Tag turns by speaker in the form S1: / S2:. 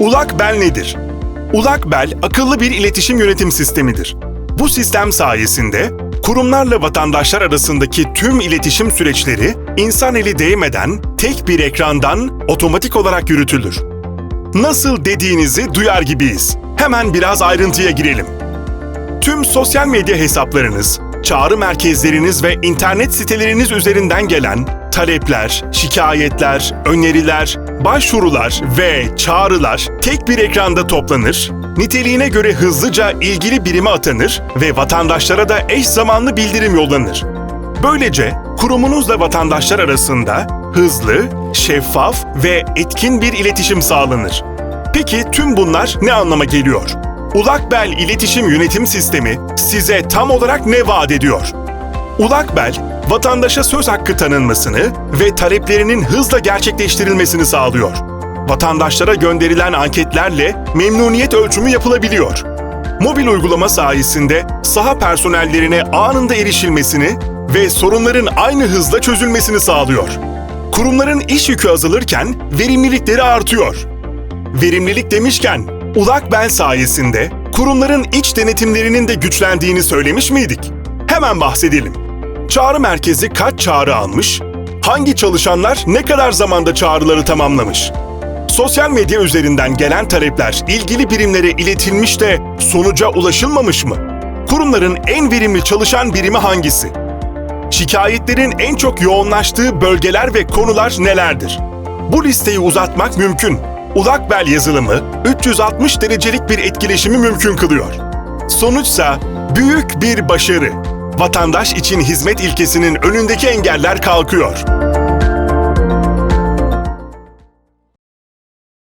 S1: Ulakbel nedir? Ulakbel akıllı bir iletişim yönetim sistemidir. Bu sistem sayesinde kurumlarla vatandaşlar arasındaki tüm iletişim süreçleri insan eli değmeden tek bir ekrandan otomatik olarak yürütülür. Nasıl dediğinizi duyar gibiyiz. Hemen biraz ayrıntıya girelim. Tüm sosyal medya hesaplarınız, çağrı merkezleriniz ve internet siteleriniz üzerinden gelen talepler, şikayetler, öneriler, başvurular ve çağrılar tek bir ekranda toplanır, niteliğine göre hızlıca ilgili birime atanır ve vatandaşlara da eş zamanlı bildirim yollanır. Böylece kurumunuzla vatandaşlar arasında hızlı, şeffaf ve etkin bir iletişim sağlanır. Peki tüm bunlar ne anlama geliyor? Ulakbel İletişim Yönetim Sistemi size tam olarak ne vaat ediyor? Ulakbel, vatandaşa söz hakkı tanınmasını ve taleplerinin hızla gerçekleştirilmesini sağlıyor. Vatandaşlara gönderilen anketlerle memnuniyet ölçümü yapılabiliyor. Mobil uygulama sayesinde saha personellerine anında erişilmesini ve sorunların aynı hızla çözülmesini sağlıyor. Kurumların iş yükü azalırken verimlilikleri artıyor. Verimlilik demişken, Ulakbel sayesinde kurumların iç denetimlerinin de güçlendiğini söylemiş miydik? Hemen bahsedelim. Çağrı merkezi kaç çağrı almış? Hangi çalışanlar ne kadar zamanda çağrıları tamamlamış? Sosyal medya üzerinden gelen talepler ilgili birimlere iletilmiş de sonuca ulaşılmamış mı? Kurumların en verimli çalışan birimi hangisi? Şikayetlerin en çok yoğunlaştığı bölgeler ve konular nelerdir? Bu listeyi uzatmak mümkün. Ulakbel yazılımı 360 derecelik bir etkileşimi mümkün kılıyor. Sonuçsa büyük bir başarı. Vatandaş için hizmet ilkesinin önündeki engeller kalkıyor.